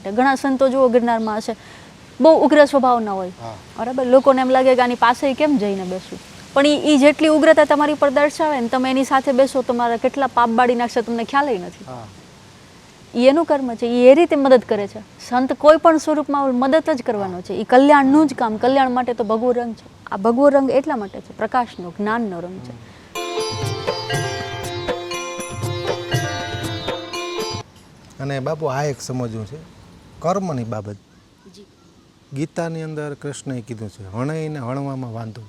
માટે. ઘણા સંતો જુઓ ગિરનારમાં હશે. બહુ ઉગ્ર સ્વભાવના હોય. બરાબર? લોકોને એમ લાગે કે આની પાસે કેમ જઈને બેસવું પણ એ જેટલી ઉગ્રતા તમારી પર દર્શાવે ને તમે એની સાથે બેસો તમારા કેટલા પાપ બાળી નાખશે તમને ખ્યાલ નથી. એનું કર્મ છે. એ એ રીતે મદદ કરે છે. સંત કોઈ પણ સ્વરૂપમાં મદદ જ કરવાનો છે. એ કલ્યાણનું જ કામ. કલ્યાણ માટે તો ભગવો રંગ છે. આ ભગવો રંગ એટલા માટે છે. પ્રકાશનો જ્ઞાનનો રંગ છે. અને બાપુ આ એક સમજવું છે. કર્મની બાબત. ગીતાની અંદર કૃષ્ણએ કીધું છે હણઈને હણવામાં વાંધો.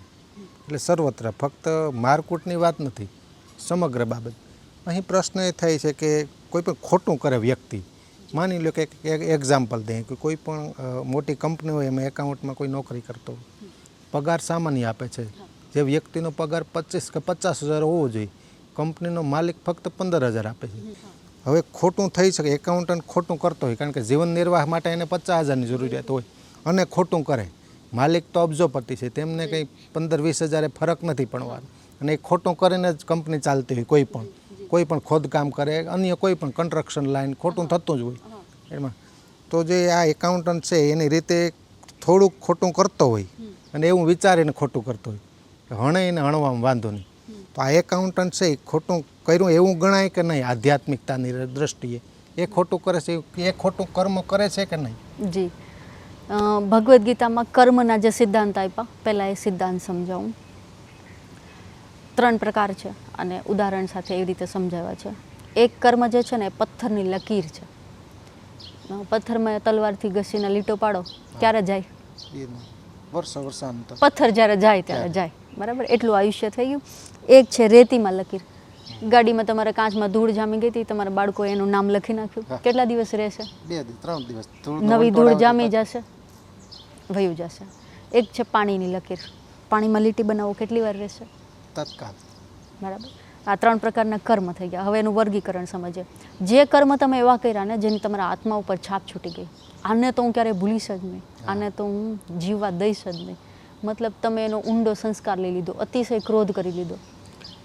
એટલે સર્વત્ર ફક્ત મારકૂટની વાત નથી સમગ્ર બાબત. અહીં પ્રશ્ન એ થાય છે કે કોઈ પણ ખોટું કરે વ્યક્તિ માની લો કે એક એક્ઝામ્પલ દઈએ કે કોઈ પણ મોટી કંપની હોય એમાં એકાઉન્ટમાં કોઈ નોકરી કરતો હોય. પગાર સામાન્ય આપે છે. જે વ્યક્તિનો પગાર પચીસ કે પચાસ હજાર હોવો જોઈએ કંપનીનો માલિક ફક્ત પંદર હજાર આપે છે. હવે ખોટું થઈ શકે એકાઉન્ટન્ટ ખોટું કરતો હોય કારણ કે જીવન નિર્વાહ માટે એને પચાસ હજારની જરૂરિયાત હોય અને ખોટું કરે. માલિક તો અબજોપતિ છે તેમને કંઈ પંદર વીસ હજારે ફરક નથી પડવાનો. અને એ ખોટું કરીને જ કંપની ચાલતી હોય કોઈ પણ. કોઈ પણ ખોદકામ કરે અન્ય કોઈ પણ કન્સ્ટ્રક્શન લાઈન ખોટું થતું જ હોય. એમાં તો જે આ એકાઉન્ટન્ટ છે એની રીતે થોડુંક ખોટું કરતો હોય અને એવું વિચારીને ખોટું કરતો હોય. હણે એને હણવામાં વાંધો નહીં. તો આ એકાઉન્ટન્ટ છે એ ખોટું કર્યું એવું ગણાય કે નહીં આધ્યાત્મિકતાની દ્રષ્ટિએ? એ ખોટું કરે છે એ ખોટું કર્મ કરે છે કે નહીં? જી. ભગવદ્ ગીતામાં કર્મના જે સિદ્ધાંત આપ્યા પહેલાં એ સિદ્ધાંત સમજાવું. ત્રણ પ્રકાર છે અને ઉદાહરણ સાથે એવી રીતે સમજાવ્યા છે. એક કર્મ જે છે ને એ પથ્થરની લકીર છે. પથ્થરમાં તલવારથી ઘસીને લીટો પાડો ક્યારે જાય. પથ્થર જ્યારે જાય ત્યારે. જાય. બરાબર? એટલું આયુષ્ય થઈ ગયું. એક છે રેતીમાં લકીર. ગાડીમાં તમારા કાચમાં ધૂળ જામી ગઈ હતી તમારા બાળકોએ એનું નામ લખી નાખ્યું. કેટલા દિવસ રહેશે? બે ત્રણ દિવસ. નવી ધૂળ જામી જશે? વયું જશે. એક છે પાણીની લકીર. પાણીમાં લીટી બનાવવું કેટલી વાર રહેશે? તત્કાલ. બરાબર. આ ત્રણ પ્રકારના કર્મ થઈ ગયા. હવે એનું વર્ગીકરણ સમજે જે કર્મ તમે એવા કર્યા ને જેની તમારા આત્મા ઉપર છાપ છૂટી ગઈ. આને તો હું ક્યારેય ભૂલીશ જ નહીં. આને તો હું જીવવા દઈશ જ નહીં. મતલબ તમે એનો ઊંડો સંસ્કાર લઈ લીધો અતિશય ક્રોધ કરી લીધો.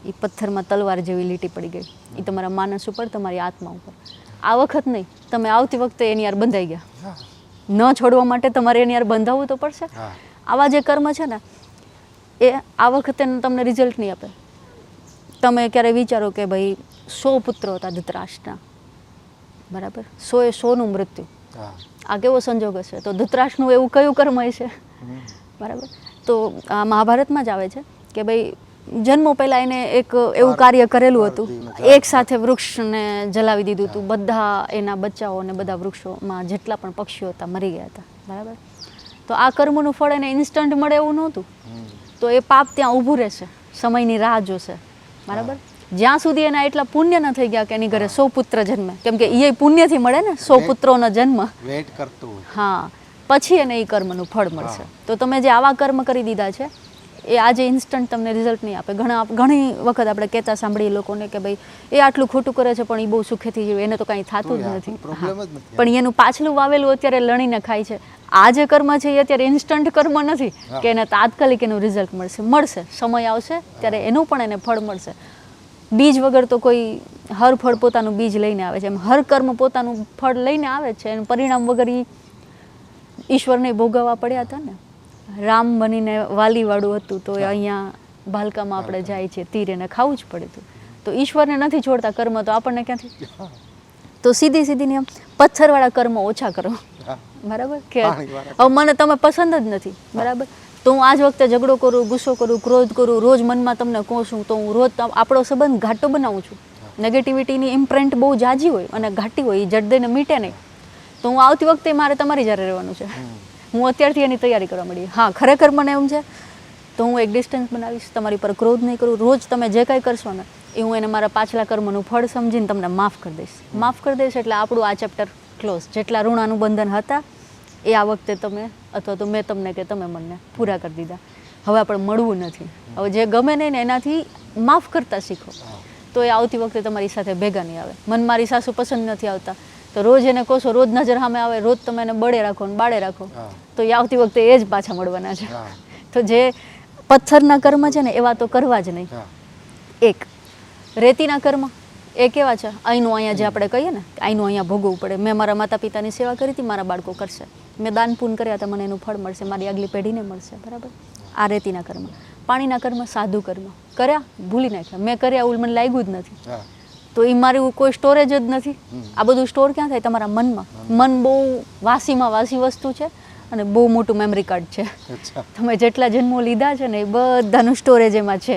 એ પથ્થરમાં તલવાર જેવી લીટી પડી ગઈ. એ તમારા માનસ ઉપર તમારી આત્મા ઉપર. આ વખત નહીં તમે આવતી વખતે એની યાર બંધાઈ ગયા. ન છોડવા માટે તમારે એની યાર બંધાવવું તો પડશે. આવા જે કર્મ છે ને એ આ વખતે તમને રિઝલ્ટ નહીં આપે. તમે ક્યારે વિચારો કે ભાઈ સો પુત્રો હતા ધૃતરાષ્ટ્રના. બરાબર? સો એ સોનું મૃત્યુ. આ કેવો સંજોગ હશે? તો ધૃતરાષ્ટ્રનું એવું કયું કર્મ છે બરાબર? તો મહાભારતમાં જ આવે છે કે ભાઈ જન્મો પહેલાં એને એક એવું કાર્ય કરેલું હતું. એક સાથે વૃક્ષને જલાવી દીધું હતું. બધા એના બચ્ચાઓ અને બધા વૃક્ષોમાં જેટલા પણ પક્ષીઓ હતા મરી ગયા હતા. બરાબર? તો આ કર્મનું ફળ એને ઇન્સ્ટન્ટ મળે એવું નહોતું. તો એ પાપ ત્યાં ઊભું રહેશે. સમયની રાહ જોશે. બરાબર? જ્યાં સુધી એના એટલા પુણ્ય ન થઈ ગયા કે એની ઘરે સો પુત્ર જન્મે. કેમ કે એ પુણ્યથી મળે ને સો પુત્રોનો જન્મ. વેટ કરતું હા. પછી એને એ કર્મનું ફળ મળશે. તો તમે જે આવા કર્મ કરી દીધા છે એ આજે ઇન્સ્ટન્ટ તમને રિઝલ્ટ નહીં આપે. ઘણા ઘણી વખત આપણે કહેતા સાંભળીએ લોકોને કે ભાઈ એ આટલું ખોટું કરે છે પણ એ બહુ સુખેથી જીવે. એને તો કાંઈ થતું જ નથી. પણ એનું પાછલું વાવેલું અત્યારે લણીને ખાય છે. આ જે કર્મ છે એ અત્યારે ઇન્સ્ટન્ટ કર્મ નથી કે એને તાત્કાલિક એનું રિઝલ્ટ મળશે. મળશે. સમય આવશે ત્યારે એનું પણ એને ફળ મળશે. બીજ વગર તો કોઈ હર ફળ પોતાનું બીજ લઈને આવે છે. એમ હર કર્મ પોતાનું ફળ લઈને આવે છે. એનું પરિણામ વગર ઈ ઈશ્વરને ભોગવવા પડ્યા હતા ને? રામ બનીને વાલીવાળું હતું તો એ અહીંયા ભાલકામાં આપણે જાય છે તીર એને ખાવું જ પડે હતું. તો ઈશ્વરને નથી છોડતા કર્મ તો આપણને ક્યાંથી? તો સીધી સીધી નિયમ પથ્થરવાળા કર્મ ઓછા કરો. બરાબર? કે હવે મને તમે પસંદ જ નથી. બરાબર? તો હું આજ વખતે ઝઘડો કરું ગુસ્સો કરું ક્રોધ કરું રોજ મનમાં તમને કહું છું તો હું રોજ આપણો સંબંધ ઘાટો બનાવું છું. નેગેટિવિટીની ઇમ્પ્રિન્ટ બહુ જાજી હોય અને ઘાટી હોય એ જડદેને મીટે નહીં. તો હું આવતી વખતે મારે તમારી જ્યારે રહેવાનું છે. હું અત્યારથી એની તૈયારી કરવા મળી હા, ખરેખર મને એમ છે, તો હું એક ડિસ્ટન્સ બનાવીશ, તમારી પર ક્રોધ નહીં કરું. રોજ તમે જે કાંઈ કરશો ને, એ હું એને મારા પાછલા કર્મનું ફળ સમજીને તમને માફ કરી દઈશ. માફ કરી દઈશ એટલે આપણું આ ચેપ્ટર ક્લોઝ જેટલા ઋણાનું બંધન હતા, એ આ વખતે તમે, અથવા તો મેં તમને કે તમે મને પૂરા કરી દીધા. હવે આપણે મળવું નથી. હવે જે ગમે નહીં ને એનાથી માફ કરતા શીખો. તો એ આવતી વખતે તમારી સાથે ભેગા નહીં આવે. મન મારી સાસુ પસંદ નથી આવતા. તો રોજ એને કહો રોજ નજર સામે આવે રોજ તમે એને બળે રાખો ને બાળે રાખો તો એ આવતી વખતે એ જ પાછા મળવાના છે. તો જે પથ્થરના કર્મ છે ને એવા તો કરવા જ નહીં. એક રેતીના કર્મ એ કેવા છે? અહીંનું અહીંયા જે આપણે કહીએ ને અહીંનું અહીંયા ભોગવવું પડે. મેં મારા માતા પિતાની સેવા કરી હતી મારા બાળકો કરશે. મેં દાન પૂન કર્યા તો મને એનું ફળ મળશે મારી આગલી પેઢીને મળશે બરાબર? આ રેતીના કર્મ. પાણીના કર્મ સાધુ કર્મ. કર્યા ભૂલી નાખ્યા. મેં કર્યા એવું મને લાગ્યું જ નથી. તો એ મારું કોઈ સ્ટોરેજ જ નથી. આ બધું સ્ટોર ક્યાં થાય? તમારા મનમાં. મન બહુ વાસીમાં વાસી વસ્તુ છે અને બહુ મોટું મેમરી કાર્ડ છે. તમે જેટલા જન્મો લીધા છે ને એ બધાનું સ્ટોરેજ એમાં છે.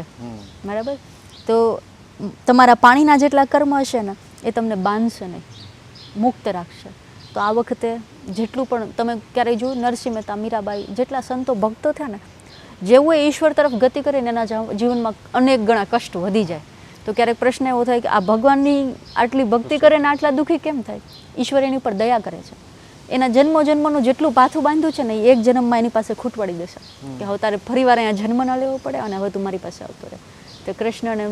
બરાબર? તો તમારા પાણીના જેટલા કર્મ હશે ને એ તમને બાંધશે નહીં. મુક્ત રાખશે. તો આ વખતે જેટલું પણ તમે ક્યારેય જોયું નરસિંહ મહેતા મીરાબાઈ જેટલા સંતો ભક્તો થયા ને જેવું એ ઈશ્વર તરફ ગતિ કરીને એના જીવનમાં અનેક ગણા કષ્ટ વધી જાય. તો ક્યારેક પ્રશ્ન એવો થાય કે આ ભગવાનની આટલી ભક્તિ કરે ને આટલા દુઃખી કેમ થાય? ઈશ્વર એની ઉપર દયા કરે છે. એના જન્મો જન્મનું જેટલું પાથું બાંધ્યું છે ને એ એક જન્મમાં એની પાસે ખૂટવાડી દેશે. કે હવે તારે ફરી વાર અહીંયા જન્મ ન લેવો પડે અને હવે તું મારી પાસે આવતો રહે. તો કૃષ્ણને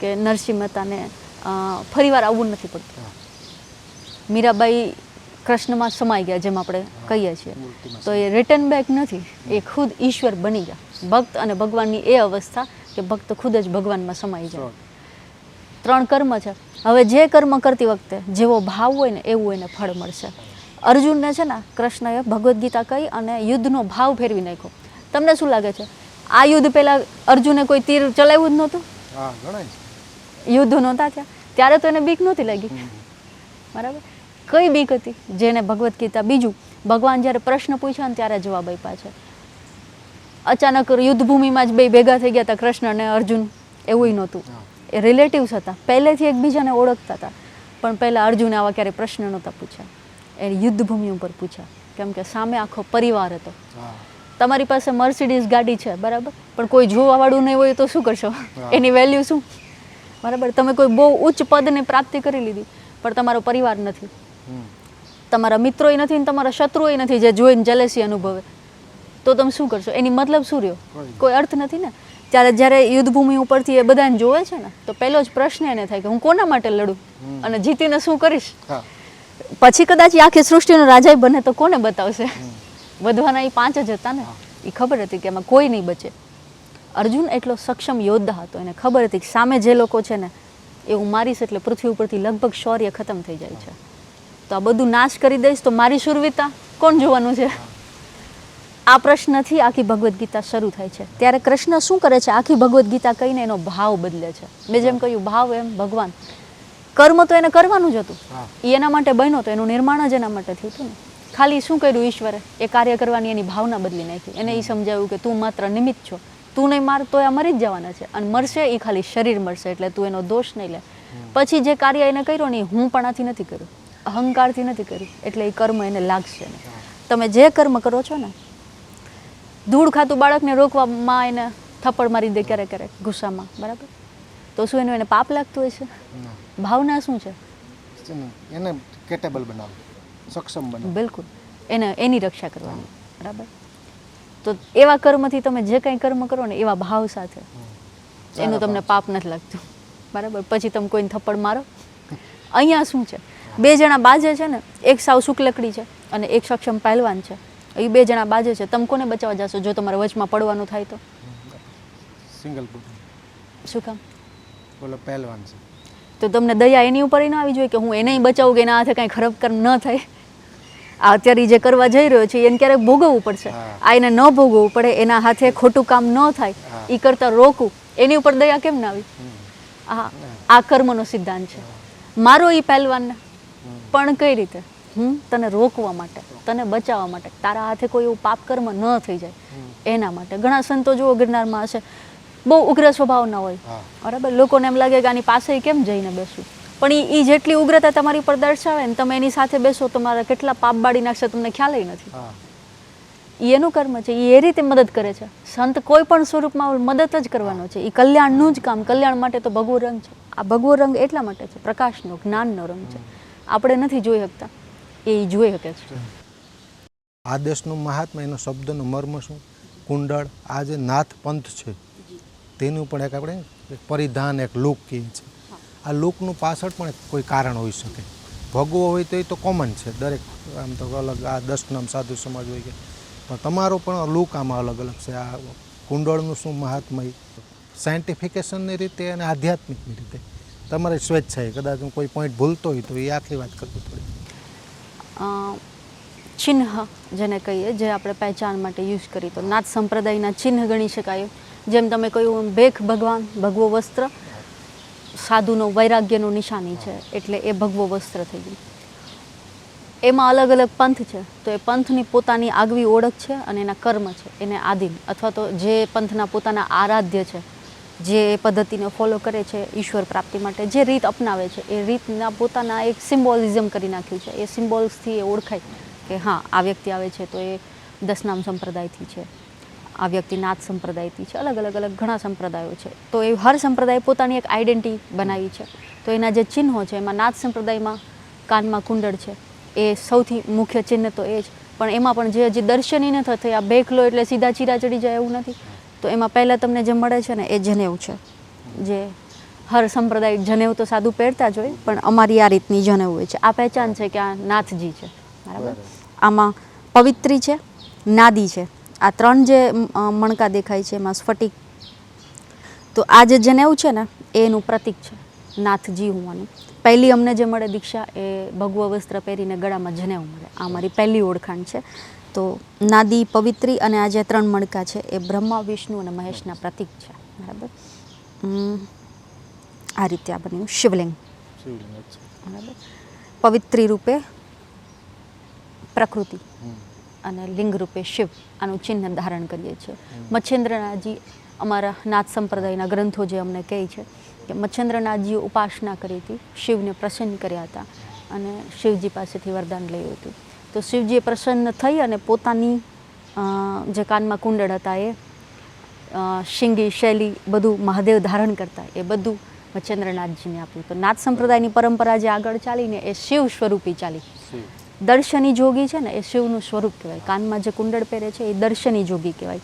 કે નરસિંહ મહેતાને ફરી વાર આવવું નથી પડતું. મીરાબાઈ કૃષ્ણમાં સમાઈ ગયા જેમ આપણે કહીએ છીએ. તો એ રિટર્ન બેક નથી. એ ખુદ ઈશ્વર બની ગયા. ભક્ત અને ભગવાનની એ અવસ્થા કે ભક્ત ખુદ જ ભગવાનમાં સમાઈ જાય ત્રણ કર્મ છે. હવે જે કર્મ કરતી વખતે જેવો ભાવ હોય ને એવું એને ફળ મળશે. અર્જુનને છે ને કૃષ્ણએ ભગવદ્ ગીતા કહી અને યુદ્ધનો ભાવ ફેરવી નાખ્યો. તમને શું લાગે છે? આ યુદ્ધ પહેલાં અર્જુને કોઈ તીર ચલાવ્યું જ નહોતું? યુદ્ધ નહોતા થયા. ત્યારે તો એને બીક નહોતી લાગી. બરાબર? કઈ બીક હતી? જેને ભગવદ્ ગીતા બીજું ભગવાન જ્યારે પ્રશ્ન પૂછ્યા ને ત્યારે જવાબ આપ્યા છે. અચાનક યુદ્ધભૂમિમાં જ બે ભેગા થઈ ગયા હતા કૃષ્ણ અને અર્જુન. એવું નહોતું. એ રિલેટિવ્સ હતા. પહેલેથી એકબીજાને ઓળખતા હતા. પણ પહેલાં અર્જુને આવા ક્યારેય પ્રશ્ન નહોતા પૂછ્યા. એ યુદ્ધભૂમિ ઉપર પૂછ્યા. કેમ કે સામે આખો પરિવાર હતો. તમારી પાસે મર્સિડીઝ ગાડી છે બરાબર? પણ કોઈ જોવાવાળું નહીં હોય તો શું કરશો? એની વેલ્યુ શું? બરાબર? તમે કોઈ બહુ ઉચ્ચ પદને પ્રાપ્તિ કરી લીધી પણ તમારો પરિવાર નથી. તમારા મિત્રોય નથી ને તમારા શત્રુઓય નથી જે જોઈને જલેસી અનુભવે. તો તમે શું કરશો? એની મતલબ શું રહ્યો? કોઈ. કોઈ અર્થ નથી ને? ત્યારે જ્યારે યુદ્ધભૂમિ ઉપરથી એ બધાને જોવે છે ને તો પહેલો જ પ્રશ્ન એને થાય કે હું કોના માટે લડું અને જીતીને શું કરીશ? પછી કદાચ આખી સૃષ્ટિનો રાજા બને તો કોને બતાવશે? વધવાના એ પાંચ જ હતા ને એ ખબર હતી કે એમાં કોઈ નહીં બચે. અર્જુન એટલો સક્ષમ યોદ્ધા હતો એને ખબર હતી કે સામે જે લોકો છે ને એ હું મારીશ એટલે પૃથ્વી ઉપરથી લગભગ શૌર્ય ખતમ થઈ જાય છે. તો આ બધું નાશ કરી દઈશ તો મારી શુરવીતા કોણ જોવાનું છે? આ પ્રશ્નથી આખી ભગવદ્ ગીતા શરૂ થાય છે. ત્યારે કૃષ્ણ શું કરે છે? આખી ભગવદ્ ગીતા કહીને એનો ભાવ બદલે છે. મેં જેમ કહ્યું ભાવ એમ ભગવાન. કર્મ તો એને કરવાનું જ હતું. એ એના માટે બન્યો તો એનું નિર્માણ જ એના માટે થયું હતું ને. ખાલી શું કર્યું ઈશ્વરે? એ કાર્ય કરવાની એની ભાવના બદલી નાખી. એને એ સમજાવ્યું કે તું માત્ર નિમિત્ત છો. તું નહીં માર તો આ મરી જ જવાના છે. અને મરશે એ ખાલી શરીર મરશે એટલે તું એનો દોષ નહીં લે. પછી જે કાર્ય એને કર્યો ને એ હું પણાથી નથી કર્યું. અહંકારથી નથી કર્યું. એટલે એ કર્મ એને લાગશે તમે જે કર્મ કરો છો ને ધૂળ ખાતું બાળકને રોકવામાં એને થપ્પડ મારી દે ક્યારેક ક્યારેક ગુસ્સામાં બરાબર? તો શું એનું એને પાપ લાગતું હોય છે? ભાવના શું છે? એને કેટેબલ બનાવવું સક્ષમ બનાવે બિલકુલ. એને એની રક્ષા કરવાની બરાબર? તો એવા કર્મથી તમે જે કંઈ કર્મ કરો ને એવા ભાવ સાથે એનું તમને પાપ નથી લાગતું બરાબર? પછી તમે કોઈને થપ્પડ મારો. અહીંયા શું છે? બે જણા બાજે છે ને એક સાવ શુક્લકડી છે અને એક સક્ષમ પહેલવાન છે. એ બે જણા બાજે છે. તમે કોને બચાવવા જશો જો તમારે વચમાં પડવાનું થાય તો? સિંગલ શું કામ? બોલો પહેલવાન છે. તો તમને દયા એની ઉપર ન આવી જોઈએ કે હું એને બચાવું કે એના હાથે કાંઈ ખરાબ કર્મ ન થાય? આ અત્યારે જે કરવા જઈ રહ્યો છે એને ક્યારેક ભોગવવું પડશે. આ એને ન ભોગવવું પડે એના હાથે ખોટું કામ ન થાય. એ કરતાં રોકવું એની ઉપર દયા કેમ ના આવી? આ આ કર્મનો સિદ્ધાંત છે. મારો એ પહેલવાનને પણ કઈ રીતે? હું તને રોકવા માટે તને બચાવવા માટે તારા હાથે કોઈ એવું પાપ કર્મ ન થઈ જાય. એના માટે. ઘણા સંતો જુઓ ગિરનારમાં હશે. બહુ ઉગ્ર સ્વભાવના હોય. બરાબર? લોકોને એમ લાગે કે આની પાસે કેમ જઈને બેસવું પણ એ જેટલી ઉગ્રતા તમારી પર દર્શાવે ને તમે એની સાથે બેસો તમારા કેટલા પાપ બાળી નાખશે તમને ખ્યાલ નથી. એનું કર્મ છે. એ એ રીતે મદદ કરે છે. સંત કોઈ પણ સ્વરૂપમાં મદદ જ કરવાનો છે. એ કલ્યાણનું જ કામ. કલ્યાણ માટે તો ભગવો રંગ છે. આ ભગવો રંગ એટલા માટે છે. પ્રકાશનો જ્ઞાનનો રંગ છે. આપણે નથી જોઈ શકતા. એ જોઈ શકે છે. આદેશનું દેશનું મહાત્મા એનો શબ્દનો મર્મ શું? કુંડળ આ જે નાથ પંથ છે તેનું પણ એક આપણે પરિધાન એક લુક કહીએ છે આ લુકનું પાછળ પણ કોઈ કારણ હોઈ શકે. ભગવો હોય તો એ તો કોમન છે દરેક આમ તો અલગ આ દશનામ સાધુ સમાજ હોય કે. પણ તમારો પણ લુક આમાં અલગ અલગ છે. આ કુંડળનું શું મહાત્મય સાયન્ટિફિકેશનની રીતે અને આધ્યાત્મિકની રીતે. તમારે સ્વેચ્છાએ કદાચ હું કોઈ પોઈન્ટ ભૂલતો હોય તો એ આખી વાત કરવી અ, ચિહ્ન જેને કહીએ, જે આપણે પહેચાન માટે યુઝ કરી તો નાથ સંપ્રદાયના ચિહ્ન ગણી શકાય. જેમ તમે કહ્યું, ભેખ ભગવાન, ભગવો વસ્ત્ર, સાધુનો વૈરાગ્યનું નિશાની છે, એટલે એ ભગવો વસ્ત્ર થઈ ગયું. એમાં અલગ અલગ પંથ છે. તો એ પંથની પોતાની આગવી ઓળખ છે અને એના કર્મ છે, એને આધીન. અથવા તો જે પંથના પોતાના આરાધ્ય છે જે પદ્ધતિને ફોલો કરે છે ઈશ્વર પ્રાપ્તિ માટે, જે રીત અપનાવે છે, એ રીતના પોતાના એક સિમ્બોલિઝમ કરી નાખ્યું છે. એ સિમ્બોલ્સથી એ ઓળખાય કે હા, આ વ્યક્તિ આવે છે તો એ દસનામ સંપ્રદાયથી છે, આ વ્યક્તિ નાથ સંપ્રદાયથી છે, અલગ અલગ અલગ ઘણા સંપ્રદાયો છે. તો એ હર સંપ્રદાય પોતાની એક આઈડેન્ટિટી બનાવી છે. તો એના જે ચિહ્નો છે, એમાં નાથ સંપ્રદાયમાં કાનમાં કુંડળ છે. એ સૌથી મુખ્ય ચિહ્ન તો એ જ. પણ એમાં પણ જે હજી દર્શનઈ નથી થયા બેખલો એટલે સીધા ચીરા ચડી જાય એવું નથી. તો એમાં પહેલાં તમને જે મળે છે ને એ જનેવ છે. જે હર સંપ્રદાય જનેવ તો સાદું પહેરતા જ હોય પણ અમારી આ રીતની જનેવ હોય છે. આ પહેચાન છે કે આ નાથજી છે. બરાબર? આમાં પવિત્રી છે નાદી છે. આ ત્રણ જે મણકા દેખાય છે એમાં સ્ફટિક. તો આ જે જનેવ છે ને એનું પ્રતીક છે નાથજી હોવાનું. પહેલી અમને જે મળે દીક્ષા એ ભગવ વસ્ત્ર પહેરીને ગળામાં જનેવ મળે. આ મારી પહેલી ઓળખાણ છે. તો નાદી પવિત્રી અને આ જે ત્રણ મણકા છે. એ બ્રહ્મા વિષ્ણુ અને મહેશના પ્રતીક છે. બરાબર? આ રીતે આ બન્યું. શિવલિંગ. બરાબર? પવિત્રી રૂપે પ્રકૃતિ અને લિંગ રૂપે શિવ. આનું ચિહ્ન ધારણ કરીએ છીએ. મચ્છેન્દ્રનાથજી અમારા નાથ સંપ્રદાયના ગ્રંથો જે અમને કહે છે કે મચ્છેન્દ્રનાથજીએ ઉપાસના કરી હતી. શિવને પ્રસન્ન કર્યા હતા અને શિવજી પાસેથી વરદાન લયું હતું. તો શિવજી પ્રસન્ન થઈ અને પોતાની જે કાનમાં કુંડળ હતા એ શિંગી શૈલી બધું મહાદેવ ધારણ કરતા એ બધું મચ્છેન્દ્રનાથજીને આપ્યું. તો નાથ સંપ્રદાયની પરંપરા જે આગળ ચાલીને એ શિવ સ્વરૂપી ચાલી. દર્શની જોગી છે ને એ શિવનું સ્વરૂપ કહેવાય. કાનમાં જે કુંડળ પહેરે છે એ દર્શની જોગી કહેવાય.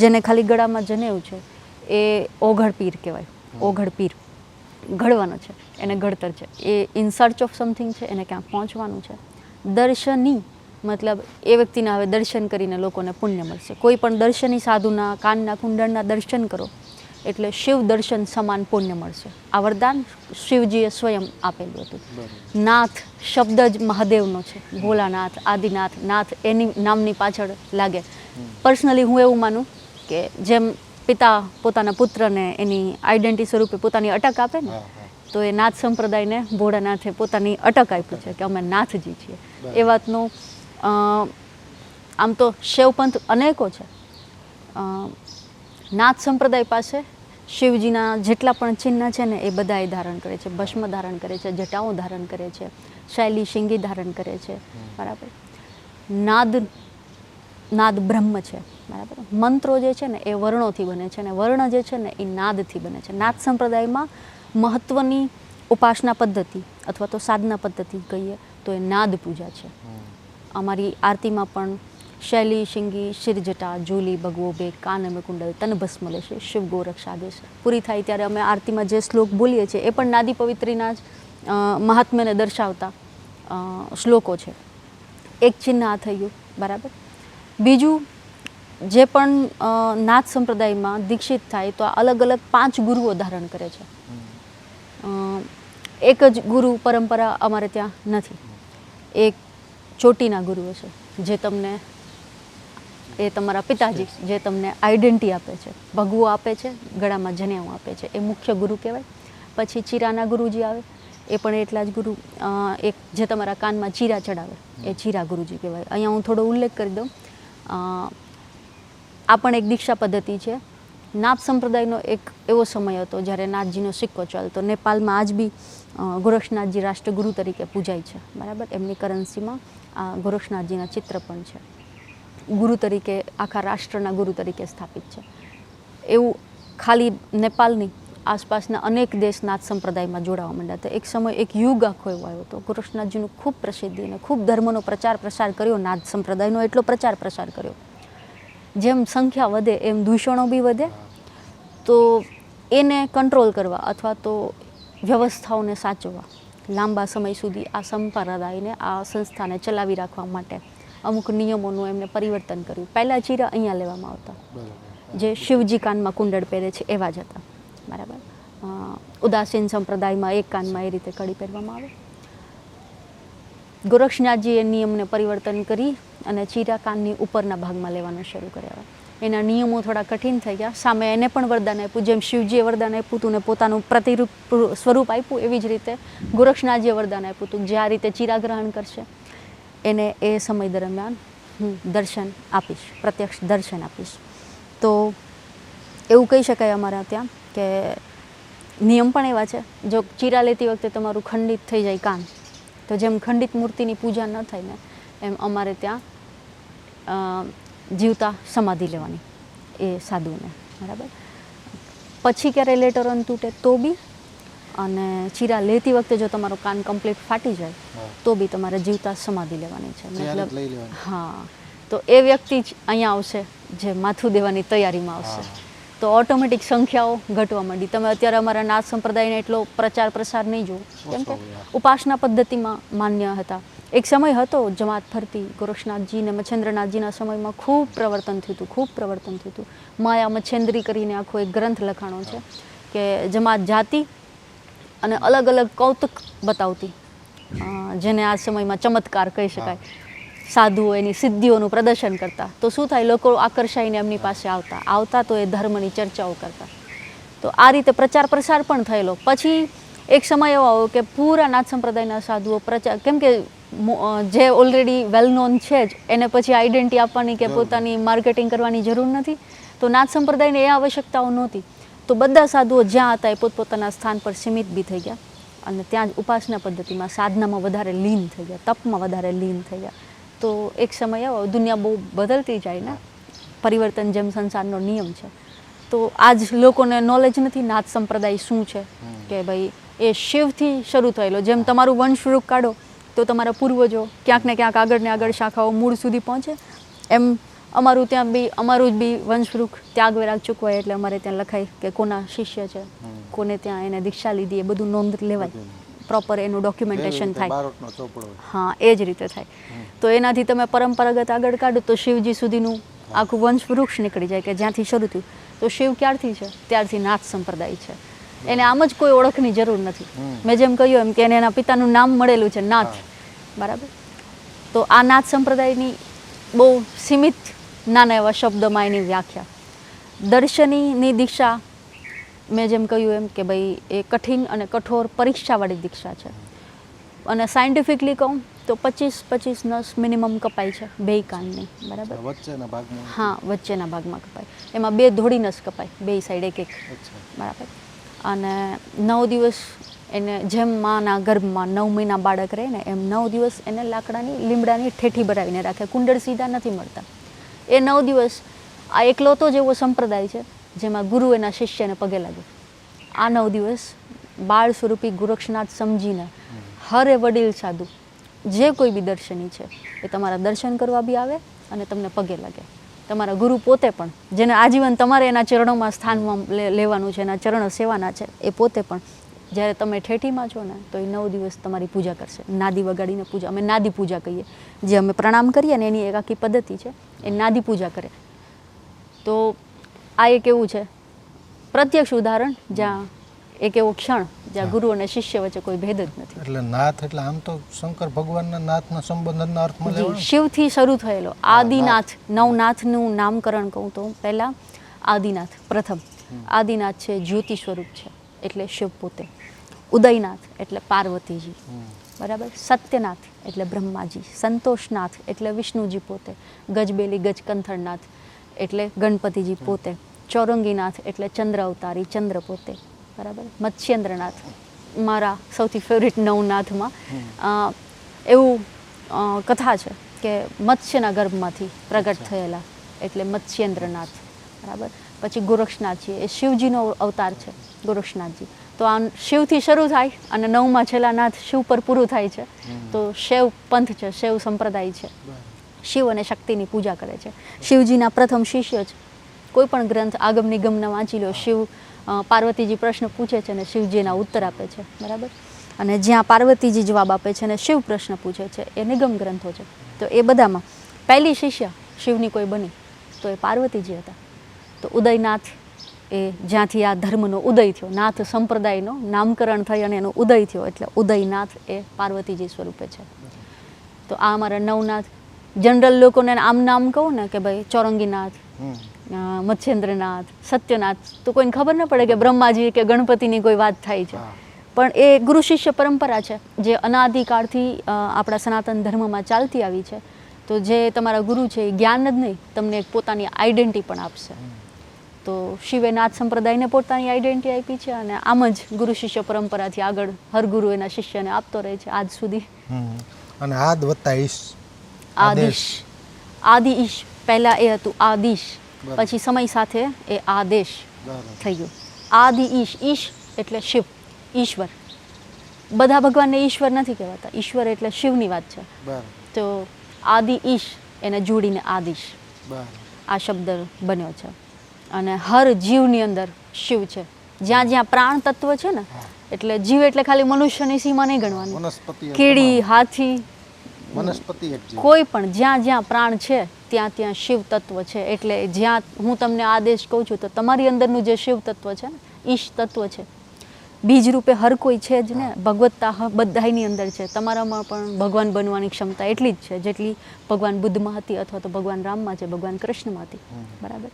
જેને ખાલી ગળામાં જનેવું છે એ ઓઘડ પીર કહેવાય. ઓઘડ પીર ઘડવાનો છે. એને ઘડતર છે. એ ઇન સર્ચ ઓફ સમથિંગ છે એને ક્યાંક પહોંચવાનું છે. દર્શની મતલબ એ વ્યક્તિના હવે દર્શન કરીને લોકોને પુણ્ય મળશે. કોઈ પણ દર્શની સાધુના કાનના કુંડળના દર્શન કરો એટલે શિવ દર્શન સમાન પુણ્ય મળશે. આ વરદાન શિવજીએ સ્વયં આપેલું હતું. નાથ શબ્દ જ મહાદેવનો છે. ભોલાનાથ આદિનાથ નાથ એની નામની પાછળ લાગે. પર્સનલી હું એવું માનું કે જેમ પિતા પોતાના પુત્રને એની આઈડેન્ટિટી સ્વરૂપે પોતાની અટક આપે ને તો એ નાથ સંપ્રદાયને ભોળાનાથે પોતાની અટક આપ્યું છે કે અમે નાથજી છીએ. એ વાતનું આમ તો શૈવપંથ અનેકો છે. નાથ સંપ્રદાય પાસે શિવજીના જેટલા પણ ચિહ્ન છે ને એ બધા એ ધારણ કરે છે. ભસ્મ ધારણ કરે છે, જટાઓ ધારણ કરે છે, શૈલી શિંગી ધારણ કરે છે. બરાબર? નાદ નાદ બ્રહ્મ છે. બરાબર? મંત્રો જે છે ને એ વર્ણોથી બને છે અને વર્ણ જે છે ને એ નાદથી બને છે. નાદ સંપ્રદાયમાં મહત્વની ઉપાસના પદ્ધતિ અથવા તો સાધના પદ્ધતિ કહીએ તો એ નાદ પૂજા છે. અમારી આરતીમાં પણ શૈલી શિંગી શિરજટા જોલી ભગવો બે કાન અમે કુંડલ તન ભસ્મ લેશે શિવ ગોરક્ષ આદેશ પૂરી થાય ત્યારે અમે આરતીમાં જે શ્લોક બોલીએ છીએ એ પણ નાદી પવિત્રીના જ મહાત્મ્યને દર્શાવતા શ્લોકો છે. એક ચિહ્ન આ થઈ ગયું બરાબર? બીજું જે પણ નાથ સંપ્રદાયમાં દીક્ષિત થાય તો આ અલગ અલગ પાંચ ગુરુઓ ધારણ કરે છે. એક જ ગુરુ પરંપરા અમારે ત્યાં નથી. એક ચોટીના ગુરુઓ છે જે તમને એ તમારા પિતાજી જે તમને આઈડેન્ટિટી આપે છે ભગવો આપે છે ગળામાં જનેવું આપે છે એ મુખ્ય ગુરુ કહેવાય. પછી ચીરાના ગુરુજી આવે એ પણ એટલા જ ગુરુ એક જે તમારા કાનમાં ચીરા ચડાવે એ ચીરા ગુરુજી કહેવાય. અહીંયા હું થોડો ઉલ્લેખ કરી દઉં. આ પણ એક દીક્ષા પદ્ધતિ છે. નાથ સંપ્રદાયનો એક એવો સમય હતો જ્યારે નાથજીનો સિક્કો ચાલતો. નેપાળમાં આજ બી ગોરક્ષનાથજી રાષ્ટ્રગુરુ તરીકે પૂજાય છે. બરાબર? એમની કરન્સીમાં આ ગોરક્ષનાથજીના ચિત્ર પણ છે. ગુરુ તરીકે, આખા રાષ્ટ્રના ગુરુ તરીકે સ્થાપિત છે. એવું ખાલી નેપાળની આસપાસના અનેક દેશ નાથ સંપ્રદાયમાં જોડાવા માંડ્યા હતા. એક સમય એક યુગ આખો એવો આવ્યો હતો. ગોરક્ષનાથજીનું ખૂબ પ્રસિદ્ધિ અને ખૂબ ધર્મનો પ્રચાર પ્રસાર કર્યો, નાથ સંપ્રદાયનો એટલો પ્રચાર પ્રસાર કર્યો. જેમ સંખ્યા વધે એમ દૂષણો બી વધે તો એને કંટ્રોલ કરવા અથવા તો વ્યવસ્થાઓને સાચવવા. લાંબા સમય સુધી આ સંપ્રદાયને આ સંસ્થાને ચલાવી રાખવા માટે અમુક નિયમોનું એમને પરિવર્તન કર્યું. પહેલાં ચીરા અહીંયા લેવામાં આવતા. જે શિવજી કાનમાં કુંડળ પહેરે છે એવા જ હતા. બરાબર. ઉદાસીન સંપ્રદાયમાં એક કાનમાં એ રીતે કડી પહેરવામાં આવે. ગોરક્ષનાથજીએ નિયમને પરિવર્તન કરી અને ચીરા કાનની ઉપરના ભાગમાં લેવાનું શરૂ કર્યા. એના નિયમો થોડા કઠિન થઈ ગયા. સામે એને પણ વરદાન આપ્યું. જેમ શિવજીએ વરદાન આપ્યું હતું ને પોતાનું પ્રતિરૂપ સ્વરૂપ આપ્યું, એવી જ રીતે ગોરક્ષનાથજીએ વરદાન આપ્યું હતું. જે આ રીતે ચીરા ગ્રહણ કરશે, એને એ સમય દરમિયાન હું દર્શન આપીશ, પ્રત્યક્ષ દર્શન આપીશ. તો એવું કહી શકાય અમારા ત્યાં કે નિયમ પણ એવા છે. જો ચીરા લેતી વખતે તમારું ખંડિત થઈ જાય કાન તો જેમ ખંડિત મૂર્તિની પૂજા ન થાય ને એમ અમારે ત્યાં જીવતા સમાધિ લેવાની એ સાધુને બરાબર? પછી ક્યારે લેટર અન તૂટે તો બી અને ચીરા લેતી વખતે જો તમારો કાન કમ્પ્લીટ ફાટી જાય તો બી તમારે જીવતા સમાધિ લેવાની છે. મતલબ હા. તો એ વ્યક્તિ જ અહીંયા આવશે જે માથું દેવાની તૈયારીમાં આવશે. તો ઓટોમેટિક સંખ્યાઓ ઘટવા માંડી. તમે અત્યારે અમારા નાથ સંપ્રદાયને એટલો પ્રચાર પ્રસાર નહીં જુઓ. કેમ કે ઉપાસના પદ્ધતિમાં માન્ય હતા. એક સમય હતો જમાત ફરતી. ગોરક્ષનાથજી ને મચ્છેન્દ્રનાથજીના સમયમાં ખૂબ પ્રવર્તન થયું હતું ખૂબ પ્રવર્તન થયું હતું. માયા મચ્છેન્દ્રી કરીને આખો એક ગ્રંથ લખાણો છે કે જમાત જાતિ અને અલગ અલગ કૌતુક બતાવતી. જેને આ સમયમાં ચમત્કાર કહી શકાય. સાધુઓ એની સિદ્ધિઓનું પ્રદર્શન કરતા. તો શું થાય લોકો આકર્ષાઈને એમની પાસે આવતા. આવતા તો એ ધર્મની ચર્ચાઓ કરતા. તો આ રીતે પ્રચાર પ્રસાર પણ થયેલો. પછી એક સમય એવો આવ્યો કે પૂરા નાથ સંપ્રદાયના સાધુઓ પ્રચાર કેમ કે જે ઓલરેડી વેલ નોન છે જ એને પછી આઈડેન્ટિટી આપવાની કે પોતાની માર્કેટિંગ કરવાની જરૂર નથી. તો નાથ સંપ્રદાયને એ આવશ્યકતાઓ નહોતી. તો બધા સાધુઓ જ્યાં હતા એ પોતપોતાના સ્થાન પર સીમિત બી થઈ ગયા. અને ત્યાં જ ઉપાસના પદ્ધતિમાં સાધનામાં વધારે લીન થઈ ગયા તપમાં વધારે લીન થઈ ગયા. તો એક સમય આવો દુનિયા બહુ બદલતી જાય ને. પરિવર્તન જેમ સંસારનો નિયમ છે. તો આજ લોકોને નોલેજ નથી નાથ સંપ્રદાય શું છે? કે ભાઈ એ શિવથી શરૂ થયેલો. જેમ તમારું વંશવૃક્ષ કાઢો તો તમારા પૂર્વજો ક્યાંક ને ક્યાંક આગળ ને આગળ શાખાઓ મૂળ સુધી પહોંચે. એમ અમારું ત્યાં બી અમારું જ બી વંશવૃક્ષ ત્યાગ વિરાગ ચૂકવાય એટલે અમારે ત્યાં લખાય કે કોના શિષ્ય છે કોને ત્યાં એને દીક્ષા લીધી એ બધું નોંધ લેવાય. પ્રોપર એનું ડોક્યુમેન્ટેશન થાય. હા એ જ રીતે થાય. તો એનાથી તમે પરંપરાગત આગળ કાઢો તો શિવજી સુધીનું આખું વંશ વૃક્ષ નીકળી જાય કે જ્યાંથી શરૂ થયું. તો શિવ ક્યારથી છે? ત્યારથી નાથ સંપ્રદાય છે. એને આમ જ કોઈ ઓળખની જરૂર નથી. મેં જેમ કહ્યું એમ કે એને એના પિતાનું નામ મળેલું છે નાથ બરાબર? તો આ નાથ સંપ્રદાયની બહુ સીમિત નાના એવા શબ્દમાં એની વ્યાખ્યા. દર્શનીની દીક્ષા મેં જેમ કહ્યું એમ કે ભાઈ એ કઠિન અને કઠોર પરીક્ષાવાળી દીક્ષા છે. અને સાયન્ટિફિકલી કહું તો પચીસ પચીસ નસ મિનિમમ કપાય છે બે કાનની બરાબર? વચ્ચેના ભાગમાં? હા વચ્ચેના ભાગમાં કપાય. એમાં બે ધોળી નસ કપાય બે સાઈડ એક એક. બરાબર? અને નવ દિવસ એને જેમ માના ગર્ભમાં નવ મહિના બાળક રહે ને એમ નવ દિવસ એને લાકડાની લીમડાની ઠેઠી ભરાવીને રાખે. કુંડળ સીધા નથી મળતા. એ નવ દિવસ આ એકલોતો જ એવો સંપ્રદાય છે જેમાં ગુરુ એના શિષ્યને પગે લાગે આ નવ દિવસ બાળ સ્વરૂપી ગુરક્ષનાથ સમજીને હરે વડીલ સાધુ, જે કોઈ બી દર્શની છે, એ તમારા દર્શન કરવા બી આવે અને તમને પગે લાગે. તમારા ગુરુ પોતે પણ, જેને આજીવન તમારે એના ચરણોમાં સ્થાનમાં લેવાનું છે, એના ચરણો સેવાના છે, એ પોતે પણ, જ્યારે તમે ઠેઠીમાં છો ને, તો એ નવ દિવસ તમારી પૂજા કરશે. નાદી વગાડીને પૂજા, અમે નાદી પૂજા કહીએ. જે અમે પ્રણામ કરીએ ને એની એક આખી પદ્ધતિ છે, એ નાદી પૂજા કરે. તો આ એક એવું છે. પ્રત્યક્ષ ઉદાહરણ જ્યાં એક એવો ક્ષણ જ્યાં ગુરુ અને શિષ્ય વચ્ચે કોઈ ભેદ જ નથી. એટલે નાથ એટલે આમ તો શંકર ભગવાનના નાથના સંબંધના અર્થમાં જી શિવથી શરૂ થયેલો. આદિનાથ નવનાથનું નામકરણ કહું તો પહેલાં આદિનાથ પ્રથમ. આદિનાથ છે જ્યોતિ સ્વરૂપ છે એટલે શિવ પોતે. ઉદયનાથ એટલે પાર્વતીજી. બરાબર? સત્યનાથ એટલે બ્રહ્માજી. સંતોષનાથ એટલે વિષ્ણુજી પોતે. ગજબેલી ગજકંથળનાથ એટલે ગણપતિજી પોતે. ચૌરંગીનાથ એટલે ચંદ્ર અવતારી ચંદ્ર પોતે. બરાબર? મત્સ્યેન્દ્રનાથ. મારા સૌથી ફેવરિટ નવનાથમાં. એવું કથા છે કે મત્સ્યના ગર્ભમાંથી પ્રગટ થયેલા એટલે મત્સ્યેન્દ્રનાથ. બરાબર? પછી ગોરક્ષનાથજી એ શિવજીનો અવતાર છે ગોરક્ષનાથજી. તો આ શિવથી શરૂ થાય અને નવમાં છેલ્લા નાથ શિવ પર પૂરું થાય છે. તો શૈવ પંથ છે શૈવ સંપ્રદાય છે. શિવ અને શક્તિની પૂજા કરે છે. શિવજીના પ્રથમ શિષ્ય છે કોઈ પણ ગ્રંથ આગમ નિગમના વાંચી લો, શિવ પાર્વતીજી પ્રશ્ન પૂછે છે અને શિવજીના ઉત્તર આપે છે. બરાબર? અને જ્યાં પાર્વતીજી જવાબ આપે છે અને શિવ પ્રશ્ન પૂછે છે, એ નિગમ ગ્રંથો છે. તો એ બધામાં પહેલી શિષ્ય શિવની કોઈ બની, તો એ પાર્વતીજી હતા. તો ઉદયનાથ એ જ્યાંથી આ ધર્મનો ઉદય થયો, નાથ સંપ્રદાયનો નામકરણ થઈ અને એનો ઉદય થયો એટલે ઉદયનાથ એ પાર્વતીજી સ્વરૂપે છે. તો આ અમારા નવનાથ જનરલ લોકોને આમ નામ કહું ને કે ભાઈ ચોરંગીનાથ મચ્છેન્દ્રનાથ સત્યનાથ તો કોઈને ખબર ન પડે કે બ્રહ્માજી કે ગણપતિની કોઈ વાત થાય છે. પણ એ ગુરુ શિષ્ય પરંપરા છે જે અનાદિકાળથી આપણા સનાતન ધર્મમાં ચાલતી આવી છે. તો જે તમારા ગુરુ છે એ જ્ઞાન જ નહીં તમને એક પોતાની આઈડેન્ટિટી પણ આપશે. તો શિવે નાથ સંપ્રદાયને પોતાની આઈડેન્ટિટી આપી છે અને આમ જ ગુરુ શિષ્ય પરંપરાથી આગળ હર ગુરુ એના શિષ્યને આપતો રહે છે આજ સુધી. અને આદ વત્તા ઈશ આદિશ આદિ ઈશ પહેલા એ હતું આદિશ પછી સમય સાથે એ આદેશ થઈ ગયો આદિ ઈશ ઈશ એટલે શિવ ઈશ્વર બધા ભગવાનને ઈશ્વર નથી કહેવાતા. ઈશ્વર એટલે શિવની વાત છે. તો આદિ ઈશ એને જોડીને આદિશ આ શબ્દ બન્યો છે. અને હર જીવની અંદર શિવ છે. જ્યાં જ્યાં પ્રાણ તત્વ છે ને એટલે જીવ એટલે ખાલી મનુષ્યની સીમા નહીં ગણવાની. કીડી હાથી વનસ્પતિ કોઈ પણ જ્યાં જ્યાં પ્રાણ છે ત્યાં ત્યાં શિવ તત્વ છે. એટલે જ્યાં હું તમને આદેશ કહું છું તો તમારી અંદરનું જે શિવ તત્વ છે ને ઈશ તત્વ છે. બીજ રૂપે હર કોઈ છે જ ને ભગવત્તા બધાની અંદર છે. તમારામાં પણ ભગવાન બનવાની ક્ષમતા એટલી જ છે જેટલી ભગવાન બુદ્ધમાં હતી અથવા તો ભગવાન રામમાં છે ભગવાન કૃષ્ણમાં હતી. બરાબર?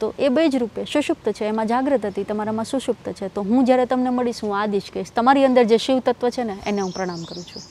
તો એ બે જ રૂપે સુષુપ્ત છે એમાં જાગૃત હતી તમારામાં સુષુપ્ત છે. તો હું જ્યારે તમને મળીશ હું આદિશ કહીશ તમારી અંદર જે શિવ તત્વ છે ને એને હું પ્રણામ કરું છું.